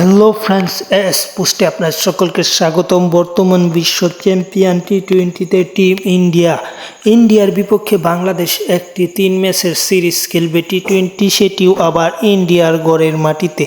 Hello friends S পোস্টে আপনার সকলকে স্বাগতম। বর্তমান বিশ্ব চ্যাম্পিয়ন টি টোয়েন্টিতে টিম ইন্ডিয়া ইন্ডিয়ার বিপক্ষে বাংলাদেশ একটি তিন ম্যাচের সিরিজ খেলবে টি টোয়েন্টি সেটিও আবার ইন্ডিয়ার গড়ের মাটিতে।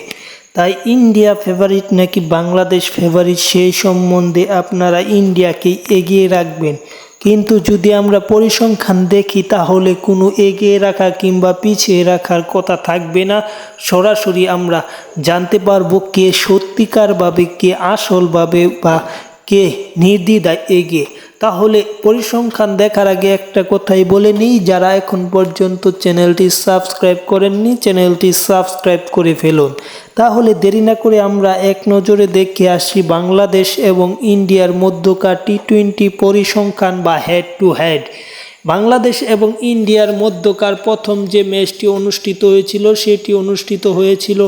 তাই ইন্ডিয়া ফেভারিট নাকি বাংলাদেশ ফেভারিট সেই সম্বন্ধে আপনারা ইন্ডিয়াকে এগিয়ে রাখবেন। কিন্তু যদি আমরা পরিসংখ্যান দেখি, তাহলে কোনো এগিয়ে রাখা কিংবা পিছিয়ে রাখার কথা থাকবে না। সরাসরি আমরা জানতে পারব কে সত্যিকারভাবে, কে আসলভাবে বা কে নির্দ্বিধায় এগিয়ে। তাহলে পরিসংখ্যান দেখার আগে একটা কথাই বলে নিই, যারা এখন পর্যন্ত চ্যানেলটি সাবস্ক্রাইব করেননি, চ্যানেলটি সাবস্ক্রাইব করে ফেলুন। তাহলে দেরি না করে আমরা এক নজরে দেখে আসি বাংলাদেশ এবং ইন্ডিয়ার মধ্যকার টি টোয়েন্টি পরিসংখ্যান বা হেড টু হেড বাংলাদেশ এবং ইন্ডিয়ার মধ্যকার প্রথম যে ম্যাচটি অনুষ্ঠিত হয়েছিল, সেটি অনুষ্ঠিত হয়েছিল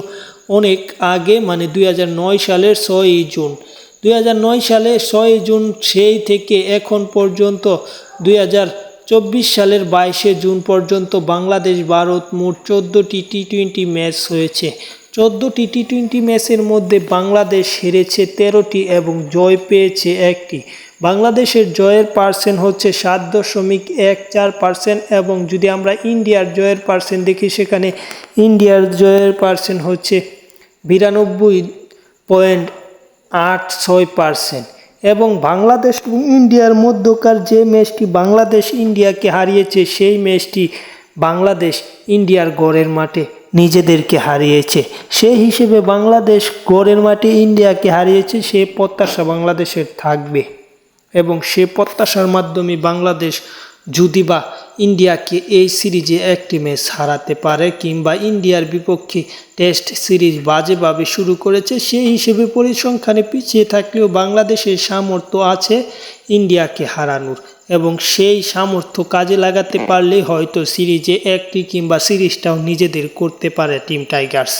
অনেক আগে মানে দুই হাজার নয় সালের ছয়ই জুন। দুই হাজার নয় সালে ছয় জুন সেই থেকে এখন পর্যন্ত দুই চব্বিশ সালের বাইশে জুন পর্যন্ত বাংলাদেশ, ভারত মোট চোদ্দোটি টি টোয়েন্টি ম্যাচ হয়েছে। চোদ্দোটি টি টোয়েন্টি ম্যাচের মধ্যে বাংলাদেশ হেরেছে তেরোটি এবং জয় পেয়েছে একটি। বাংলাদেশের জয়ের পার্সেন্ট হচ্ছে সাত দশমিক এক চার পার্সেন্ট এবং যদি আমরা ইন্ডিয়ার জয়ের পার্সেন্ট দেখি, সেখানে ইন্ডিয়ার জয়ের পার্সেন্ট হচ্ছে বিরানব্বই পয়েন্ট আট ছয় পার্সেন্ট। এবং বাংলাদেশ এবং ইন্ডিয়ার মধ্যকার যে ম্যাচটি বাংলাদেশ ইন্ডিয়াকে হারিয়েছে, সেই ম্যাচটি বাংলাদেশ ইন্ডিয়ার গড়ের মাঠে নিজেদেরকে হারিয়েছে। সেই হিসেবে বাংলাদেশ গড়ের মাঠে ইন্ডিয়াকে হারিয়েছে, সে প্রত্যাশা বাংলাদেশের থাকবে। এবং সে প্রত্যাশার মাধ্যমে বাংলাদেশ যদি বা ইন্ডিয়াকে এই সিরিজে একটি ম্যাচ হারাতে পারে কিংবা ইন্ডিয়ার বিপক্ষে টেস্ট সিরিজ বাজেভাবে শুরু করেছে, সেই হিসেবে পরিসংখ্যানে পিছিয়ে থাকলেও বাংলাদেশের সামর্থ্য আছে ইন্ডিয়াকে হারানোর এবং সেই সামর্থ্য কাজে লাগাতে পারলেই হয়তো সিরিজে একটি কিংবা সিরিজটাও নিজেদের করতে পারে টিম টাইগার্স।